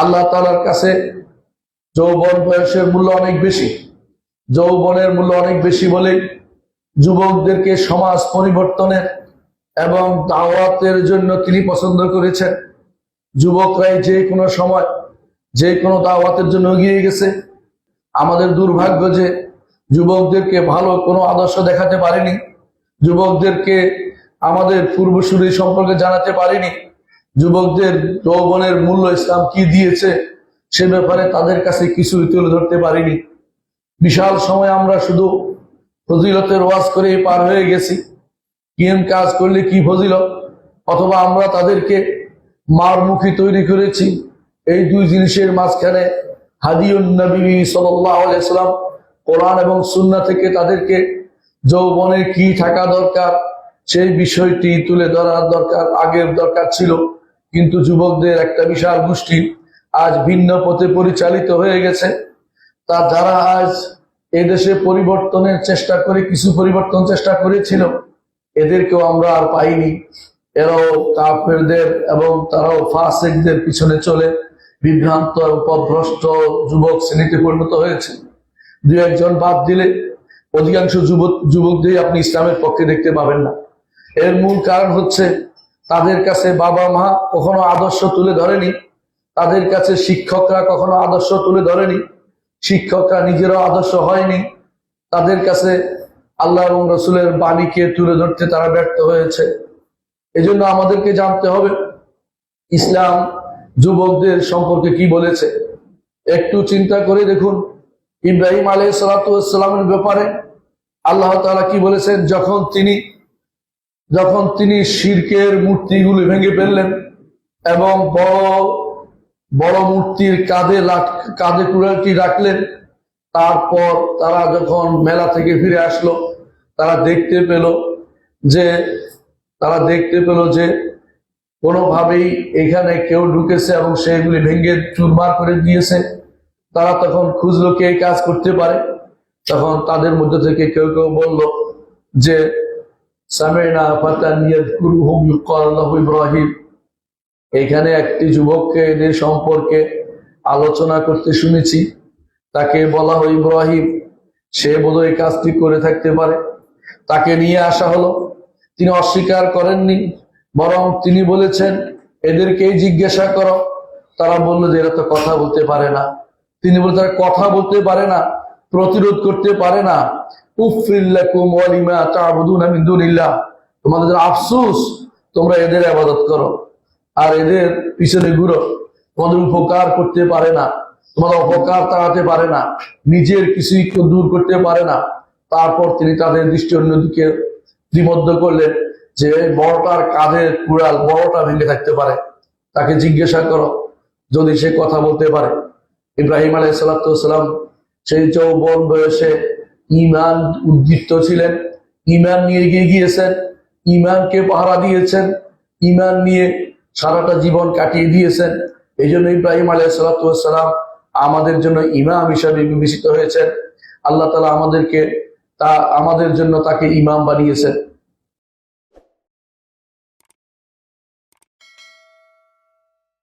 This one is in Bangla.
আল্লাহ তালার কাছে যৌবন বয়সের মূল্য অনেক বেশি। যৌবনের মূল্য অনেক বেশি বলে যুবকদেরকে সমাজ পরিবর্তনের এবং দাওয়াতের জন্য তিনি পছন্দ করেছেন। যুবকরাই যে কোনো সময়, যে কোনো দাওয়াতের জন্য এগিয়ে গেছে। আমাদের দুর্ভাগ্য যে যুবকদেরকে ভালো কোনো আদর্শ দেখাতে পারেনি। যুবকদেরকে আমাদের পূর্বসূরি সম্পর্কে জানাতে পারিনি। যুবকদের যৌবনের মূল্য ইসলাম কি দিয়েছে সে ব্যাপারে তাদের কাছে কিছুই তুলে ধরতে পারিনি। বিশাল সময় আমরা শুধু ফজিলতের ওয়াজ করে পার হয়ে গেছি। কিন কাজ করলে কি ফজিলত? অথবা আমরা তাদেরকে মারমুখী তৈরি করেছি? এই দুই জিনিসের মাঝখানে হাদিউন নবী সাল্লাম কোরআন এবং সুন্না থেকে তাদেরকে যৌবনে কি থাকা দরকার, সেই বিষয়টি তুলে ধরার দরকার, আগের দরকার ছিল। কিন্তু যুবকদের একটা বিশাল গোষ্ঠী আজ ভিন্ন পথে পরিচালিত হয়ে গেছে। তা যারা আজ এদেশে পরিবর্তনের চেষ্টা করে, কিছু পরিবর্তন চেষ্টা করেছিল, এদেরকেও আমরা আর পাইনি। এরাও কাফেরদের এবং তারাও ফাসেকদের পিছনে চলে বিভ্রান্ত এবং যুবক শ্রেণীতে পরিণত হয়েছে। দু একজন বাদ দিলে অধিকাংশ যুবক যুবকদের আপনি ইসলামের পক্ষে দেখতে পাবেন না। এর মূল কারণ হচ্ছে তাদের কাছে বাবা মা কখনো আদর্শ তুলে ধরেনি। তাদের কাছে শিক্ষকরা কখনো আদর্শ তুলে ধরেনি। শিক্ষকরা নিজেরও আদর্শ হয়নি। তাদের কাছে আল্লাহ এবং রসুলের বাণীকে তুলে ধরতে তারা ব্যর্থ হয়েছে। এজন্য আমাদেরকে জানতে হবে, ইসলাম যুবকদের সম্পর্কে কি বলেছে? একটু চিন্তা করে দেখুন, ইব্রাহিম আলহ সালাতামের ব্যাপারে আল্লাহ তাআলা কি বলেছেন? যখন তিনি যখন তিনি শিরকের মূর্তিগুলি ভেঙে ফেললেন এবং বড় বড় মূর্তির কাঁধে কাঁধে কুড়ালটি রাখলেন, তারপর তারা যখন মেলা থেকে ফিরে আসলো, তারা দেখতে পেল যে, তারা দেখতে পেল যে কোনোভাবেই এখানে কেউ ঢুকেছে এবং সেগুলি ভেঙে চুরমার করে দিয়েছে। তারা তখন খুঁজলো কে কাজ করতে পারে। তখন তাদের মধ্যে থেকে কেউ কেউ বলল যে সামেনা ফাতান ইব্রাহিম। এখানে একটি যুবককে এদের সম্পর্কে আলোচনা করতে শুনেছি। তাকে বলা হয় ইব্রাহিম। সে বোধহয় এই কাজটি করে থাকতে পারে। তাকে নিয়ে আসা হলো। তিনি অস্বীকার করেননি, বরং তিনি বলেছেন, এদেরকেই জিজ্ঞাসা করো। তারা বলল যে এরা তো কথা বলতে পারে না। তিনি বলে তারা কথা বলতে পারে না, প্রতিরোধ করতে পারে না। তোমাদের আফসোস, তোমরা এদের আবাদত করো। আর এদের পিছনে ঘুরো। তোমাদের উপকার করতে পারে না। তোমাদের অপকার তাড়াতে পারে না। নিজের কিছুই দূর করতে পারে না। তারপর তিনি তাদের দৃষ্টি অন্যদিকে দ্বিমধ্য করলেন যে, বড়টার কাঁধের কুড়াল, বড়টা ভেঙে থাকতে পারে। তাকে জিজ্ঞাসা করো, যদি সে কথা বলতে পারে। ইব্রাহিম আলাই সালাতাম সেই যৌবন বয়সে ইমান উদ্দীপ্ত ছিলেন। ইমান নিয়ে এগিয়ে গিয়েছেন। ইমানকে পাহারা দিয়েছেন। ইমান নিয়ে সারাটা জীবন কাটিয়ে দিয়েছেন। এই জন্য ইব্রাহিম আলিয়া সালাতাম আমাদের জন্য ইমাম হিসাবে বিবেচিত হয়েছেন। আল্লাহ তালা আমাদেরকে তা, আমাদের জন্য তাকে ইমাম বানিয়েছেন।